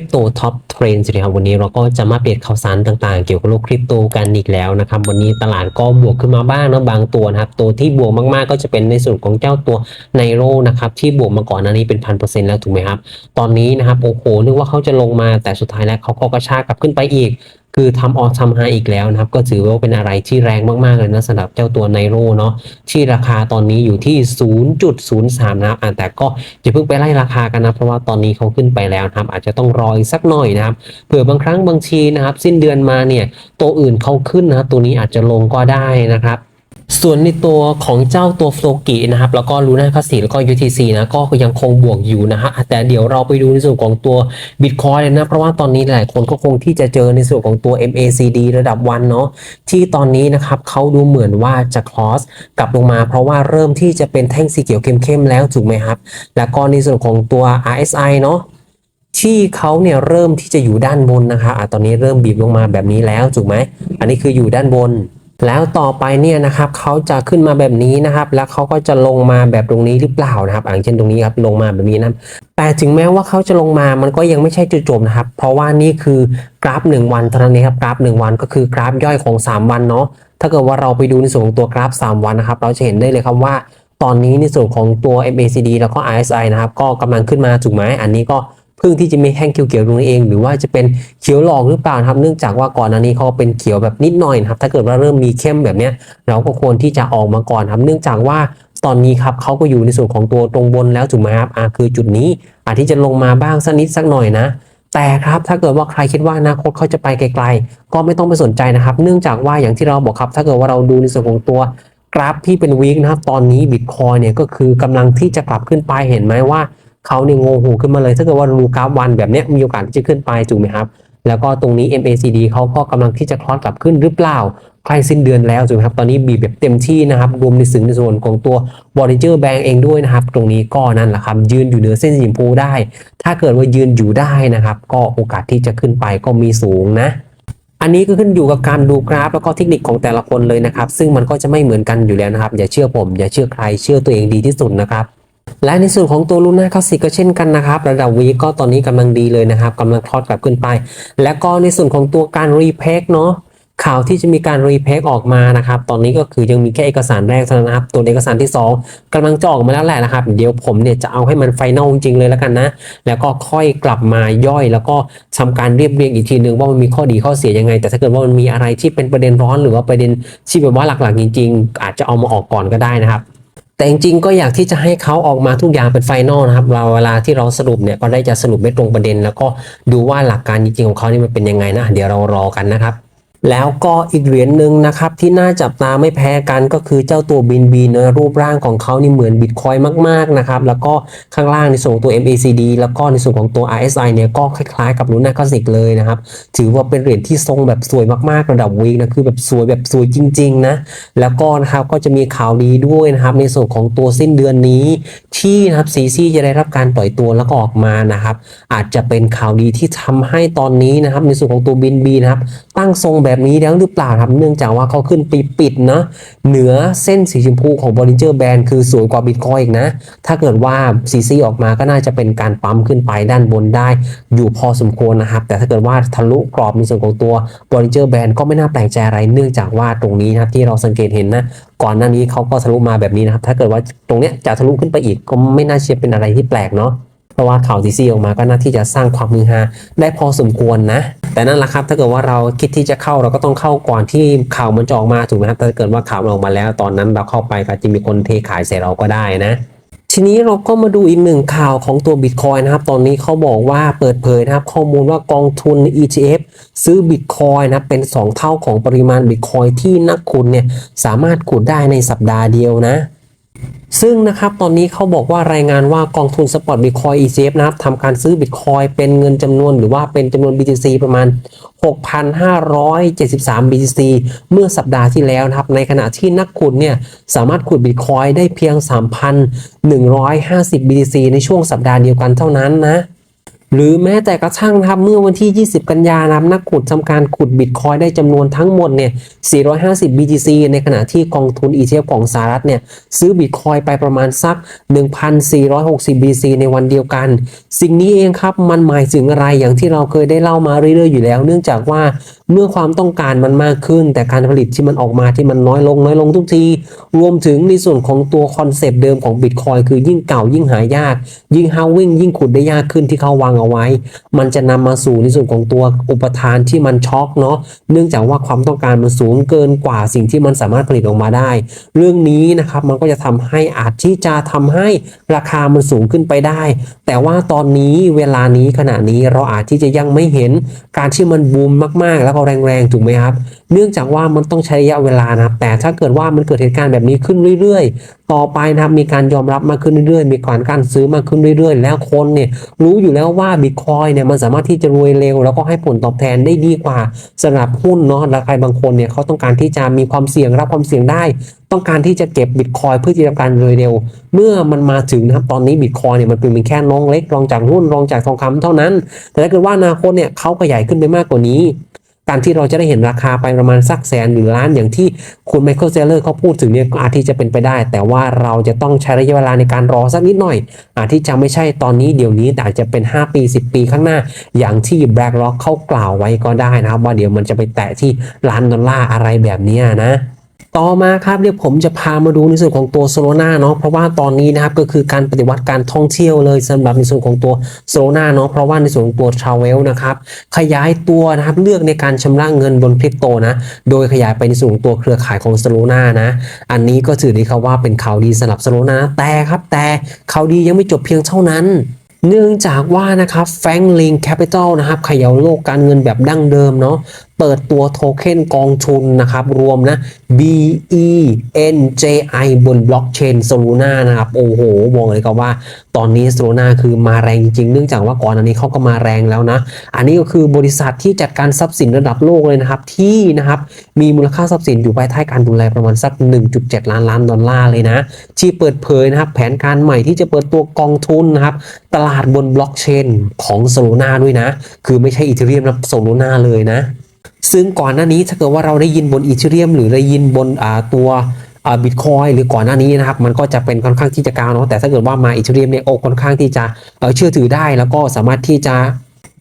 ริปโตท็อปเทรนด์สิครับวันนี้เราก็จะมาเปลี่ยนข่าวสารต่างๆ เกี่ยวกับโลกคริปโตกันอีกแล้วนะครับวันนี้ตลาดก็บวกขึ้นมาบ้างนะบางตัวนะครับตัวที่บวกมากๆก็จะเป็นในส่วนของเจ้าตัวไนโรนะครับที่บวกมาก่อนหน้านี้เป็นพันเปอร์เซ็นต์แล้วถูกไหมครับตอนนี้นะครับโอ้โหนึกว่าเขาจะลงมาแต่สุดท้ายแล้วเขาก็กระชากกลับขึ้นไปอีก คือทำออทำไฮอีกแล้วนะครับ ก็ถือว่าเป็นอะไรที่แรงมากๆเลยนะสำหรับเจ้าตัวไนโรเนาะที่ราคาตอนนี้อยู่ที่ 0.03 นะครับแต่ก็จะเพิ่งไปไล่ราคากันนะ เพราะว่าตอนนี้เขาขึ้นไปแล้วนะครับ อาจจะต้องรออีกสักหน่อยนะครับเผื่อบางครั้งบางทีนะครับ สิ้นเดือนมาเนี่ยตัวอื่นเขาขึ้นนะครับตัวนี้อาจจะลงก็ได้นะครับ ส่วนในตัวของเจ้าตัวโฟลกินะครับแล้วก็ลูน่าคาสิแล้วก็ UTC นะก็ยังคงบวกอยู่นะฮะแต่เดี๋ยวเราไปดูในส่วนของตัว Bitcoin เลยนะ เพราะว่าตอนนี้หลายคนก็คงที่จะเจอในส่วนของตัว MACD ระดับวันเนาะที่ตอนนี้นะครับเขาดูเหมือนว่าจะคลอสกลับลงมา เพราะว่าเริ่มที่จะเป็นแท่งสีเขียวเข้มๆแล้วถูกไหมครับ แล้วก็ในส่วนของตัว RSI เนาะที่เขาเนี่ยเริ่มที่จะอยู่ด้านบนนะคะอะตอนนี้เริ่มบีบลงมาแบบนี้แล้วถูกไหมอันนี้คืออยู่ด้านบน แล้วต่อไปเนี่ยนะครับเขาจะขึ้นมาแบบนี้นะครับ แล้วเขาก็จะลงมาแบบตรงนี้หรือเปล่านะครับอย่างเช่นตรงนี้ครับลงมาแบบนี้นะแต่ถึงแม้ว่าเขาจะลงมามันก็ยังไม่ใช่จุดจบนะครับ เพราะว่านี่คือกราฟ 1 วันเท่านั้นเองครับกราฟ 1 วันก็คือกราฟย่อยของ 3 วันเนาะถ้าเกิดว่าเราไปดูในส่วนของตัวกราฟ 3 วันนะครับ เราจะเห็นได้เลยครับว่า ตอนนี้ในส่วนของตัว MACD แล้วก็ RSI นะครับก็กำลังขึ้นมาถูกไหมอันนี้ก็ พิ่งที่จะมีแท่งเขียวๆตรงนี้เอง หรือว่าจะเป็นเขียวหลอกหรือเปล่าครับ เนื่องจากว่าก่อนหน้านี้เขาเป็นเขียวแบบนิดหน่อยครับ ถ้าเกิดว่าเริ่มมีเข้มแบบนี้เราก็ควรที่จะออกมาก่อนครับ เนื่องจากว่าตอนนี้ครับเขาก็อยู่ในส่วนของตัวตรงบนแล้วถูกไหมครับอ่าคือจุดนี้อาจที่จะลงมาบ้างสักนิดสักหน่อยนะ แต่ครับถ้าเกิดว่าใครคิดว่าอนาคตเขาจะไปไกล ๆ ก็ไม่ต้องไปสนใจนะครับ เนื่องจากว่าอย่างที่เราบอกครับ ถ้าเกิดว่าเราดูในส่วนของตัวกราฟที่เป็นวีคนะครับตอนนี้บิตคอยเนี่ยก็คือกำลังที่จะกลับขึ้นไปเห็นไหมว่า เขาเนี่ยงงหูขึ้นมาเลย ถ้าเกิดว่าดูกราฟวันแบบนี้มีโอกาสที่จะขึ้นไปถูกไหมครับ แล้วก็ตรงนี้ MACD เขาก็กำลังที่จะคลอดกลับขึ้นหรือเปล่า ใกล้สิ้นเดือนแล้วถูกไหมครับ ตอนนี้บีบแบบเต็มที่นะครับ รวมในสึงในส่วนของตัว Bollinger Band เองด้วยนะครับ ตรงนี้ก็นั่นแหละครับ ยืนอยู่เหนือเส้นสีชมพูได้ ถ้าเกิดว่ายืนอยู่ได้นะครับ ก็โอกาสที่จะขึ้นไปก็มีสูงนะอันนี้ก็ขึ้นอยู่กับการดูกราฟแล้วก็เทคนิคของแต่ละคนเลยนะครับ ซึ่งมันก็จะไม่เหมือนกันอยู่แล้วนะครับ อย่าเชื่อผม อย่าเชื่อใคร เชื่อตัวเองดีที่สุดนะครับ และในส่วนของตัวลูน่าคาสิก็เช่นกันนะครับ ระดับวีก็ตอนนี้กำลังดีเลยนะครับกำลังคลอดกลับขึ้นไป และก็ในส่วนของตัวการรีเพกเนาะข่าวที่จะมีการรีเพกออกมานะครับ ตอนนี้ก็คือยังมีแค่เอกสารแรกเท่านั้นนะครับ ตัวเอกสารที่ 2กำลังจะออกมาแล้วแหละนะครับ เดี๋ยวผมเนี่ยจะเอาให้มันไฟนอลจริงเลยแล้วกันนะ แล้วก็ค่อยกลับมาย่อย แล้วก็ทำการเรียบเรียงอีกทีนึงว่ามันมีข้อดีข้อเสียยังไง แต่ถ้าเกิดว่ามันมีอะไรที่เป็นประเด็นร้อนหรือว่าประเด็นที่แบบว่าหลักๆจริง ๆ อาจจะเอามาออกก่อนก็ได้นะครับ แต่จริงๆก็อยากที่จะให้เขาออกมาทุกอย่างเป็นไฟนอลนะครับเราเวลาที่เราสรุปเนี่ยก็ได้จะสรุปไม่ตรงประเด็น แล้วก็ดูว่าหลักการจริงๆของเขานี่มันเป็นยังไงนะเดี๋ยวเรารอกันนะครับ แล้วก็อีกเหรียญหนึ่งนะครับที่น่าจับตาไม่แพ้กันก็คือเจ้าตัวบินบีนะรูปร่างของเขานี่เหมือนบิตคอยมากๆนะครับแล้วก็ข้างล่างในส่วนของตัว MACD แล้วก็ในส่วนของตัว RSI เนี่ยก็คล้ายๆกับลูน่าคลาสสิกเลยนะครับถือว่าเป็นเหรียญที่ทรงแบบสวยมากๆระดับวีนะคือแบบสวยแบบสวยจริงๆนะแล้วก็นะครับก็จะมีข่าวดีด้วยนะครับในส่วนของตัวสิ้นเดือนนี้ ที่นะครับซีซีจะได้รับการปล่อยตัวแล้วก็ออกมานะครับอาจจะเป็นข่าวดีที่ทำให้ตอนนี้นะครับในส่วนของตัวบินบีนะครับ ตั้งทรงแบบนี้แล้วหรือเปล่าครับเนื่องจากว่าเขาขึ้นไปปิดนะเหนือเส้นสีชมพูของ Bollinger Band คือสวยกว่าบิตคอยอีกนะ ถ้าเกิดว่าซีซีออกมาก็น่าจะเป็นการปั๊มขึ้นไปด้านบนได้ อยู่พอสมควรนะครับ แต่ถ้าเกิดว่าทะลุกรอบในส่วนของตัว Bollinger Band ก็ไม่น่าแปลกใจอะไร เนื่องจากว่าตรงนี้นะครับที่เราสังเกตเห็นนะก่อนหน้านี้เขาก็ทะลุมาแบบนี้นะครับ ถ้าเกิดว่าตรงเนี้ยจะทะลุขึ้นไปอีกก็ไม่น่าเชื่อเป็นอะไรที่แปลกเนาะ เพราะว่าข่าวซีซีออกมาก็น่าที่จะสร้างความมือฮาได้พอสมควรนะ แต่นั่นแหละครับถ้าเกิดว่าเราคิดที่จะเข้าเราก็ต้องเข้าก่อนที่ข่าวมันจะออกมาถูกไหมครับถ้าเกิดว่าข่าวออกมาแล้ว ตอนนั้นเราเข้าไปก็จะมีคนเทขายใส่เราก็ได้นะทีนี้เราก็มาดูอีกหนึ่งข่าวของตัว Bitcoin นะครับ ตอนนี้เขาบอกว่าเปิดเผยนะครับ ข้อมูลว่ากองทุน ETF ซื้อ Bitcoin นะเป็น 2 เท่าของปริมาณ Bitcoin ที่นักขุดเนี่ยสามารถขุดได้ในสัปดาห์เดียวนะ ซึ่งนะครับตอนนี้เขาบอกว่ารายงานว่ากองทุนสปอร์ตบิตคอย ECF นะครับทำการซื้อบิตคอยเป็นเงินจำนวนหรือว่าเป็นจำนวน BTC ประมาณ 6,573 BTC เมื่อสัปดาห์ที่แล้วนะครับ ในขณะที่นักขุดเนี่ยสามารถขุดบิตคอยได้เพียง 3,150 BTC ในช่วงสัปดาห์เดียวกันเท่านั้นนะ หรือแม้แต่กระทั่งนะครับเมื่อวันที่ 20 กันยานะครับนักขุดทำการขุดบิตคอยได้จำนวนทั้งหมดเนี่ย450 BTC ในขณะที่กองทุน ETF ของสหรัฐเนี่ยซื้อบิตคอยไปประมาณสัก 1,460 BTC ในวันเดียวกัน สิ่งนี้เองครับมันหมายถึงอะไรอย่างที่เราเคยได้เล่ามาเรื่อยๆอยู่แล้ว เนื่องจากว่าเมื่อความต้องการมันมากขึ้น แต่การผลิตที่มันออกมาที่มันน้อยลงน้อยลงทุกที รวมถึงในส่วนของตัวคอนเซปต์เดิมของบิตคอยคือยิ่งเก่ายิ่งหายาก ยิ่งฮาวิ่งยิ่งขุดได้ยากขึ้นที่เขาวางเอาไว้ มันจะนำมาสู่ในส่วนของตัวอุปทานที่มันช็อกเนาะเนื่องจากว่าความต้องการมันสูงเกินกว่าสิ่งที่มันสามารถผลิตออกมาได้ เรื่องนี้นะครับมันก็จะทำให้อาจที่จะทำให้ราคามันสูงขึ้นไปได้ แต่ว่าตอนนี้เวลานี้ขณะนี้เราอาจที่จะยังไม่เห็นการที่มันบูมมากๆ แล้วก็แรงๆถูกไหมครับ เนื่องจากว่ามันต้องใช้ระยะเวลานะครับแต่ถ้าเกิดว่ามันเกิดเหตุการณ์แบบนี้ขึ้นเรื่อยๆ ต่อไปนะครับมีการยอมรับมากขึ้นเรื่อยๆ มีการการซื้อมากขึ้นเรื่อยๆ แล้วคนเนี่ยรู้อยู่แล้วว่าบิตคอยเนี่ยมันสามารถที่จะรวยเร็ว แล้วก็ให้ผลตอบแทนได้ดีกว่าสำหรับหุ้นเนาะแล้วใครบางคนเนี่ยเขาต้องการที่จะมีความเสี่ยงรับความเสี่ยงได้ ต้องการที่จะเก็บบิตคอยเพื่อที่จะการรวยเร็ว เมื่อมันมาถึงนะครับตอนนี้บิตคอยเนี่ยมันเป็นเพียงแค่น้องเล็กรองจากหุ้นรองจากทองคำเท่านั้น แต่ถ้าเกิดว่าอนาคตเนี่ยเขาขยายขึ้นไปมากกว่านี้ การที่เราจะได้เห็นราคาไปประมาณสักแสนหรือล้านอย่างที่คุณไมเคิลเซเลอร์เขาพูดถึงเนี่ยก็อาจที่จะเป็นไปได้ แต่ว่าเราจะต้องใช้ระยะเวลาในการรอสักนิดหน่อย อาจที่จะไม่ใช่ตอนนี้เดี๋ยวนี้แต่อาจจะเป็น 5 ปี 10 ปีข้างหน้า อย่างที่ BlackRock เขากล่าวไว้ก็ได้นะครับ ว่าเดี๋ยวมันจะไปแตะที่ล้านดอลลาร์อะไรแบบนี้นะ ต่อมาครับเดี๋ยวผมจะพามาดูในส่วนของตัวโซโลนาเนาะเพราะว่าตอนนี้นะครับก็คือการปฏิวัติการท่องเที่ยวเลยสำหรับในส่วนของตัวโซโลนาเนาะเพราะว่าในส่วนของตัวทราเวลนะครับขยายตัวนะครับเลือกในการชำระเงินบนคริปโตนะโดยขยายไปในส่วนของตัวเครือข่ายของโซโลนานะอันนี้ก็ถือได้ครับว่าเป็นข่าวดีสำหรับโซโลนาแต่ครับแต่ข่าวดียังไม่จบเพียงเท่านั้นเนื่องจากว่านะครับแฟงลิงแคปิตอลนะครับเขย่าโลกการเงินแบบดั้งเดิมเนาะ เปิดตัวโทเค็นกองทุนนะครับ รวมนะ BENJI บนบล็อกเชน Soluna นะครับ โอ้โหบอกเลยครับว่าตอนนี้ Soluna คือมาแรงจริง เนื่องจากว่าก่อนอันนี้เขาก็มาแรงแล้วนะ อันนี้ก็คือบริษัทที่จัดการทรัพย์สินระดับโลกเลยนะครับ ที่นะครับ มีมูลค่าทรัพย์สินอยู่ภายใต้การดูแลประมาณสัก 1.7 ล้านล้านดอลลาร์เลยนะ ที่เปิดเผยนะครับ แผนการใหม่ที่จะเปิดตัวกองทุนนะครับ ตลาดบนบล็อกเชนของ Soluna ด้วยนะ คือไม่ใช่อีเทเรียมนะ Soluna เลยนะ ซึ่งก่อนหน้านี้ถ้าเกิดว่าเราได้ยินบนอีเทเรียม หรือได้ยินบนตัวบิตคอยหรือก่อนหน้านี้นะครับมันก็จะเป็นค่อนข้างที่จะกาวเนาะแต่ถ้าเกิดว่ามาอีเทเรียมเนี่ยโอ้ค่อนข้างที่จะเชื่อถือได้แล้วก็สามารถที่จะ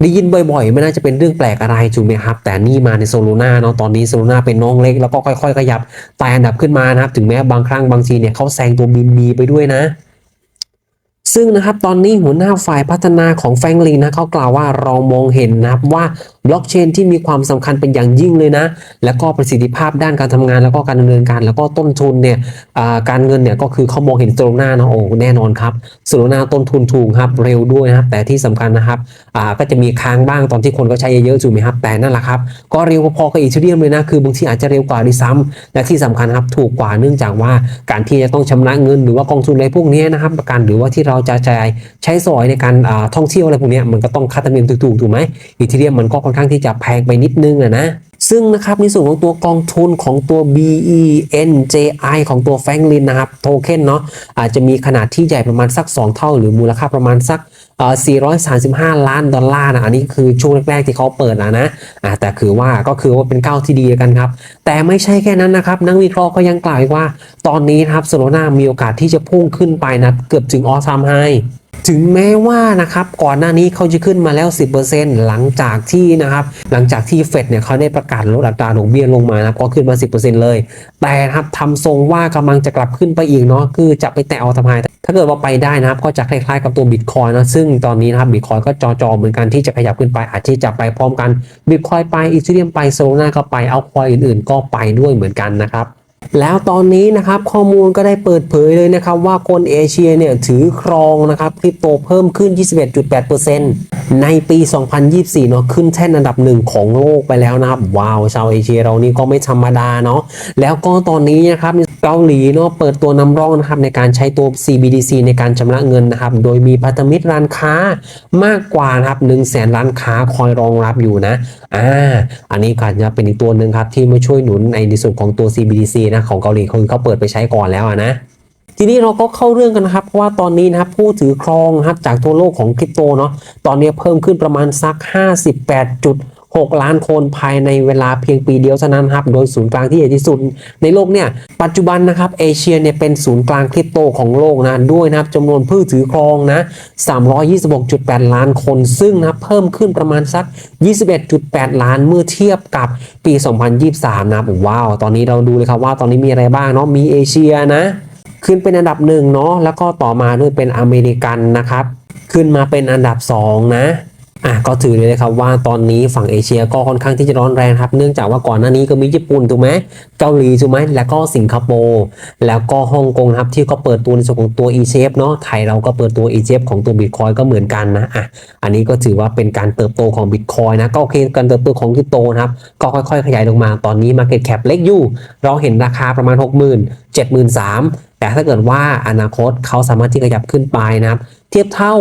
ได้ยินบ่อยๆ ไม่น่าจะเป็นเรื่องแปลกอะไรถูกไหมครับ แต่นี่มาในโซลูนาเนาะตอนนี้โซลูนาเป็นน้องเล็กแล้วก็ค่อยๆ ขยับไต่อันดับขึ้นมานะครับ ถึงแม้บางครั้งบางทีเนี่ยเขาแซงตัวบินบีไปด้วยนะ ซึ่งนะครับตอนนี้หัวหน้าฝ่ายพัฒนาของแฟงลิงนะเขากล่าวว่าเรามองเห็นนะครับว่าบล็อกเชนที่มีความสำคัญเป็นอย่างยิ่งเลยนะ แล้วก็ประสิทธิภาพด้านการทำงาน แล้วก็การดำเนินการ แล้วก็ต้นทุนเนี่ยการเงินเนี่ยก็คือเขามองเห็นโซลนานะโอ้แน่นอนครับโซลนาต้นทุนถูกครับเร็วด้วยนะครับแต่ที่สำคัญนะครับก็จะมีค้างบ้างตอนที่คนก็ใช้เยอะๆถูกไหมครับแต่นั่นแหละครับก็เร็วพอๆกับอีเทเรียมเลยนะคือบางทีอาจจะเร็วกว่าด้วยซ้ำและที่สำคัญครับถูกกว่าเนื่องจากว่าการที่จะต้องชำระเงิน หรือว่ากองทุนอะไรพวกนี้นะครับประกันหรือว่าที่เราจะใช้ใช้สอยในการท่องเที่ยวอะไรพวกนี้มันก็ต้องค่าธรรมเนียมถูกๆถูกไหมอีเทเรียมมันก็ค่อนข้างที่จะแพงไปนิดนึงอะนะซึ่งนะครับในส่วนของตัวกองทุนของตัว BENJI ของตัวแฟงลินนะครับโทเค็นเนาะอาจจะมีขนาดที่ใหญ่ประมาณสัก 2 เท่า หรือมูลค่าประมาณสัก 435 ล้านดอลลาร์นะอันนี้คือช่วงแรกๆที่เขาเปิดนะนะแต่คือว่าก็คือว่าเป็นก้าวที่ดีกันครับ แต่ไม่ใช่แค่นั้นนะครับ นักวิเคราะห์ก็ยังกล่าวอีกว่า ตอนนี้นะครับโซโลนามีโอกาสที่จะพุ่งขึ้นไปนะเกือบถึงออซามไฮ ถึงแม้ว่านะครับก่อนหน้านี้เขาจะขึ้นมาแล้ว 10%หลังจากที่นะครับหลังจากที่เฟดเนี่ยเขาได้ประกาศลดอัตราดอกเบี้ยลงมานะก็ขึ้นมา 10%เลย แต่นะครับทำทรงว่ากำลังจะกลับขึ้นไปอีกเนาะคือจะไปแตะเอาทำไมถ้าเกิดว่าไปได้นะครับก็จะคล้ายๆกับตัวบิตคอยนะซึ่งตอนนี้นะครับบิตคอยก็จอๆเหมือนกันที่จะขยับขึ้นไปอาจจะจะไปพร้อมกันบิตคอยไปอีเทเรียมไปโซลนาก็ไปเอาคอยอื่นๆ ก็ไปด้วยเหมือนกันนะครับ แล้วตอนนี้นะครับข้อมูลก็ได้เปิดเผยเลยนะครับว่าคนเอเชียเนี่ยถือครองนะครับคริปโตเพิ่มขึ้น 21.8%ในปี 2024 เนาะขึ้นแท่นอันดับหนึ่งของโลกไปแล้วนะครับ ว้าวชาวเอเชียเรานี่ก็ไม่ธรรมดาเนาะแล้วก็ตอนนี้นะครับเกาหลีเนาะเปิดตัวนำร่องนะครับในการใช้ตัว CBDC ในการชำระเงินนะครับ โดยมีพันธมิตรร้านค้ามากกว่านะครับ1 0 0 0 0แสนร้านค้าคอยรองรับอยู่นะอ่าอันนี้ก็จะเป็นอีกตัวหนึ่งครับที่มาช่วยหนุนในในส่วนของตัว CBDC นะของเกาหลีคนเขาเปิดไปใช้ก่อนแล้วนะทีนี้เราก็เข้าเรื่องกันนะครับเพราะว่าตอนนี้นะครับผู้ถือครองนะครับจากทั่วโลกของคริปโตเนาะตอนนี้เพิ่มขึ้นประมาณสัก 6 ล้านคนภายในเวลาเพียงปีเดียวเท่านั้นครับโดยศูนย์กลางที่ใหญ่ที่สุดในโลกเนี่ยปัจจุบันนะครับเอเชียเนี่ยเป็นศูนย์กลางคริปโตของโลกนะด้วยนะครับจำนวนผู้ถือครองนะ 326.8 ล้านคน ซึ่งนะเพิ่มขึ้นประมาณสัก 21.8 ล้านเมื่อเทียบกับปี 2023 นะครับว้าว ตอนนี้เราดูเลยครับว่าตอนนี้มีอะไรบ้างเนาะมีเอเชียนะ ขึ้นเป็นอันดับหนึ่งเนาะแล้วก็ต่อมาด้วยเป็นอเมริกันนะครับ ขึ้นมาเป็นอันดับ 2 นะ อะก็ถือเลยนะครับว่าตอนนี้ฝั่งเอเชียก็ค่อนข้างที่จะร้อนแรงครับ เนื่องจากว่าก่อนหน้านี้ก็มีญี่ปุ่นถูกไหมเกาหลีถูกไหมแล้วก็สิงคโปร์แล้วก็ฮ่องกงครับที่ก็เปิดตัวในส่วนของตัว e c f เนาะไทยเราก็เปิดตัว e c f ของตัว Bitcoin ก็เหมือนกันนะอะอันนี้ก็ถือว่าเป็นการเติบโตของ Bitcoin นะก็โอเคการเติบโตของคริปโตนะครับก็ค่อยๆ ขยายลงมาตอนนี้ Market Cap เล็กอยู่ เราเห็นราคาประมาณ 60,000 73,000แต่ถ้าเกิดว่าอนาคตเขาสามารถที่ขยับขึ้นไปนะครับ เทียบเท่า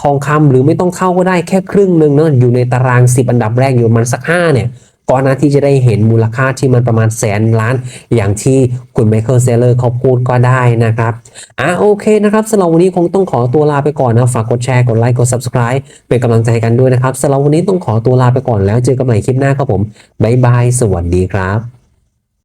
ทองคำหรือไม่ต้องเข้าก็ได้แค่ครึ่งหนึ่งเนอะอยู่ในตาราง 10 อันดับแรกอยู่มันสัก 5 เนี่ยก่อนหนะที่จะได้เห็นมูลค่าที่มันประมาณแสนล้าน อย่างที่คุณไมเคิลเซเลอร์เขาพูดก็ได้นะครับ อะโอเคนะครับสำหรับวันนี้คงต้องขอตัวลาไปก่อนนะฝากกดแชร์กดไลค์กด subscribe เป็นกำลังใจกันด้วยนะครับสำหรับวันนี้ต้องขอตัวลาไปก่อนแล้วเจอกันใหม่คลิปหน้าครับผมบ๊ายบายสวัสดีครับ